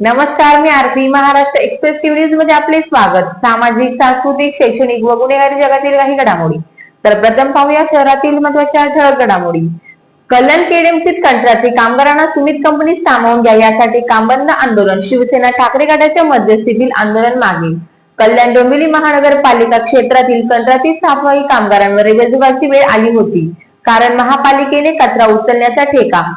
नमस्कार मी आरती महाराष्ट्र एक्सप्रेस न्यूजमध्ये आपले स्वागत. सामाजिक सांस्कृतिक शैक्षणिक व गुन्हेगारी जगातील काही घडामोडी. तर प्रथम पाहूया शहरातील महत्त्वाच्या ठळक घडामोडी. कल्याण केडीएमसीत कंत्राटी कामगारांना सुमित कंपनीत सामावून घ्या यासाठी कामबंद आंदोलन. शिवसेना ठाकरे गटाच्या मध्यस्थीतील आंदोलन मागे. कल्याण डोंबिवली महानगरपालिका क्षेत्रातील कंत्राटी साफवाई कामगारांवर गजबाची वेळ आली होती. कारण महापालिकेने कचरा उचलण्याचा ठेका.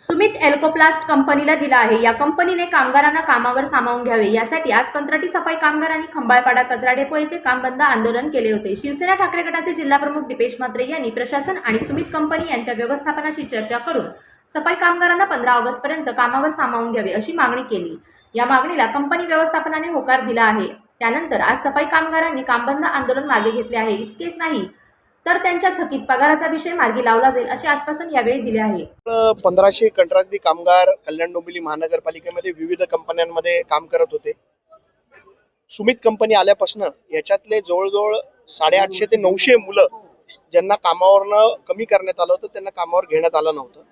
सुमित एल्कोप्लास्ट कंपनीला दिला आहे. या कंपनीने कामगारांना कामावर सामावून घ्यावे. यासाठी आज कंत्राटी सफाई कामगारांनी खंबाळपाडा कचरा डेपो येथे काम बंद आंदोलन केले होते. शिवसेना ठाकरे गटाचे जिल्हाप्रमुख दीपेश म्हात्रे यांनी प्रशासन आणि सुमित कंपनी यांच्या व्यवस्थापनाशी चर्चा करून सफाई कामगारांना पंधरा ऑगस्ट पर्यंत कामावर सामावून घ्यावे अशी मागणी केली. या मागणीला कंपनी व्यवस्थापनाने होकार दिला आहे. त्यानंतर आज सफाई कामगारांनी कामबंद आंदोलन मागे घेतले आहे. इतकेच नाही तर त्यांच्या थकीत पगाराचा विषय मार्गी लावला जाईल असे आश्वासन यावेळी दिले आहे. पंधराशे कंत्राटी कामगार कल्याण डोंबिवली महानगरपालिकेमध्ये विविध कंपन्यांमध्ये काम करत होते. सुमित कंपनी आल्यापासून याच्यातले जवळजवळ साडेआठशे ते नऊशे मुलं ज्यांना कामावरनं कमी करण्यात आलं होतं त्यांना कामावर घेण्यात आलं नव्हतं.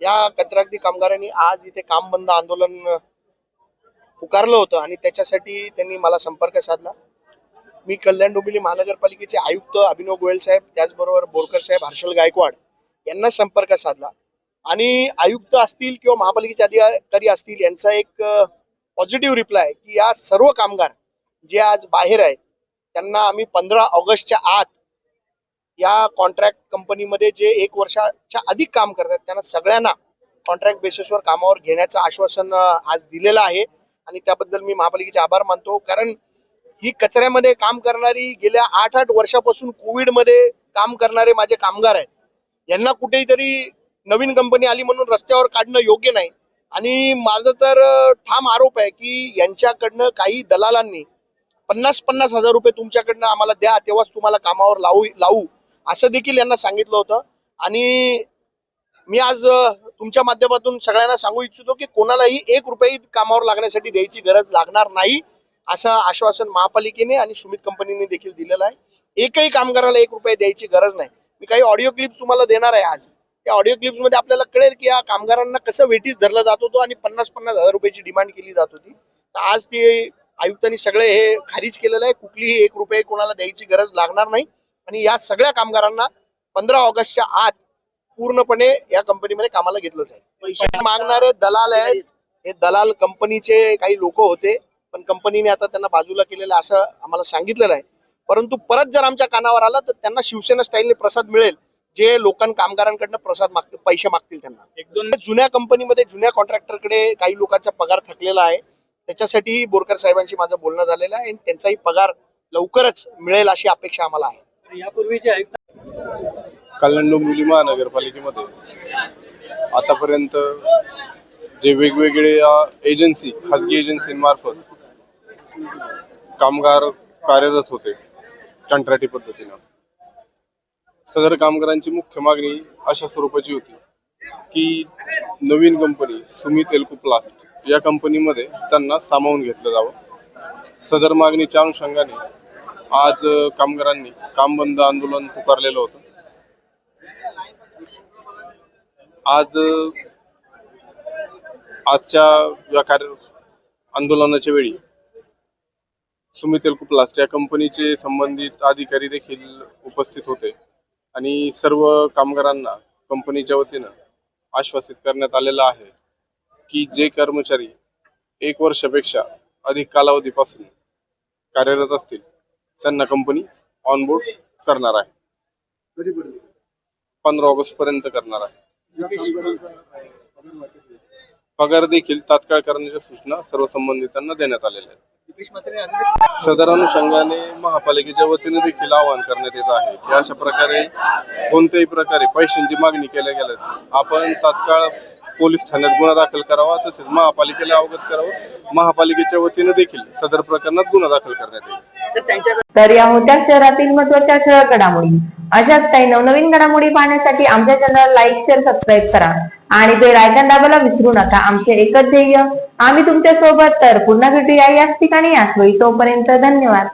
या कंत्राटी कामगारांनी आज इथे काम बंद आंदोलन पुकारलं होतं आणि त्याच्यासाठी त्यांनी मला संपर्क साधला. मी कल्याण डोंबिवली महानगरपालिकेचे आयुक्त अभिनव गोयल साहेब त्याचबरोबर बोरकर साहेब हर्षल गायकवाड यांना संपर्क साधला. आणि आयुक्त असतील किंवा महापालिकेचे अधिकारी असतील यांचा एक पॉझिटिव्ह रिप्लाय की या सर्व कामगार जे आज बाहेर आहेत त्यांना आम्ही पंधरा ऑगस्टच्या आत या कॉन्ट्रॅक्ट कंपनीमध्ये जे एक वर्षाच्या अधिक काम करतात त्यांना सगळ्यांना कॉन्ट्रॅक्ट बेसिसवर कामावर घेण्याचं आश्वासन आज दिलेलं आहे. आणि त्याबद्दल मी महापालिकेचे आभार मानतो. कारण ही कचऱ्यामध्ये काम करणारी गेल्या आठ आठ वर्षापासून कोविडमध्ये काम करणारे माझे कामगार आहेत. यांना कुठेही तरी नवीन कंपनी आली म्हणून रस्त्यावर काढणं योग्य नाही. आणि माझं तर ठाम आरोप आहे की यांच्याकडनं काही दलालांनी पन्नास पन्नास हजार रुपये तुमच्याकडनं आम्हाला द्या तेव्हाच तुम्हाला कामावर लावू लावू असं देखील यांना सांगितलं होतं. आणि मी आज तुमच्या माध्यमातून सगळ्यांना सांगू इच्छितो की कोणालाही एक रुपये कामावर लागण्यासाठी द्यायची गरज लागणार नाही. असं आश्वासन महापालिकेने आणि सुमित कंपनीने देखील दिलेलं आहे. एकही कामगाराला एक रुपये द्यायची गरज नाही. मी काही ऑडिओ क्लिप्स तुम्हाला देणार आहे आज. त्या ऑडिओ क्लिप्समध्ये आपल्याला कळेल की या कामगारांना कसं वेटीस धरलं जात होतं आणि पन्नास पन्नास हजार रुपयाची डिमांड केली जात होती. तर आज ते आयुक्तांनी सगळे हे खारिज केलेलं आहे. कुठलीही एक रुपये कोणाला द्यायची गरज लागणार नाही. आणि या सगळ्या कामगारांना पंधरा ऑगस्टच्या आत पूर्णपणे या कंपनीमध्ये कामाला घेतलं जाईल मागणारे दलाल आहेत. हे दलाल कंपनीचे काही लोक होते. पण कंपनीने आता त्यांना बाजूला केलेलं असं आम्हाला सांगितलेलं आहे. परंतु परत जर आमच्या कानावर आला तर त्यांना शिवसेना स्टाईलने प्रसाद मिळेल जे लोकां कामगारांकडनं प्रसाद मागतील पैसे मागतील त्यांना. एक दोन जुन्या कंपनीमध्ये जुन्या कॉन्ट्रॅक्टरकडे काही लोकांचा पगार थकलेला आहे. त्याच्यासाठीही बोरकर साहेबांशी माझं बोलणं झालेलं आहे आणि त्यांचाही पगार लवकरच मिळेल अशी अपेक्षा आम्हाला आहे. यापूर्वीचे आयुक्त कल्याण डोंबिवली महानगरपालिकेमध्ये. आतापर्यंत जे वेगवेगळे एजन्सी खाजगी एजन्सींमार्फत कामगार कार्यरत होते कंत्राटी पद्धतीनं. सदर कामगारांची मुख्य मागणी अशा स्वरूपाची होती की नवीन कंपनी सुमित एल्कोप्लास्ट या कंपनीमध्ये त्यांना सामावून घेतलं जावं. सदर मागणीच्या अनुषंगाने आज कामगारांनी काम बंद आंदोलन पुकारलेलं होतं. आज आजच्या या कार्य आंदोलनाच्या वेळी सुमित एल्कोप्लास्ट या कंपनीचे संबंधित अधिकारी देखील उपस्थित होते. आणि सर्व कामगारांना कंपनीच्या वतीनं आश्वासित करण्यात आलेलं आहे की जे कर्मचारी एक वर्षापेक्षा अधिक कालावधीपासून कार्यरत असतील त्यांना कंपनी ऑनबोर्ड करणार आहे. पंधरा ऑगस्ट पर्यंत करणार आहे. पगार देखील तात्काळ करण्याच्या सूचना सर्व संबंधितांना देण्यात आलेल्या आहेत. सदर अनुषंगाने महापालिकेच्या वतीने देखील आवाहन करण्यात येत आहे की अशा प्रकारे कोणत्याही प्रकारे पैशांची मागणी केल्या गेल्यास आपण तात्काळ पोलीस ठाण्यात गुन्हा दाखल करावा तसेच महापालिकेला अवगत करावं. महापालिकेच्या वतीने देखील सदर प्रकरणात गुन्हा दाखल करण्यात येईल. तर या होत्या शहरातील महत्त्वाच्या ठळक घडामोडी अशाच काही नवनवीन घडामोडी पाहण्यासाठी आमच्या चॅनल लाईक शेअर सबस्क्राईब करा. आणि बेल आयकॉन दाबायला विसरू नका. आमचे एकच ध्येय आम्ही तुमच्यासोबत तर पुन्हा भेटूया याच ठिकाणी याच वेळी तोपर्यंत धन्यवाद.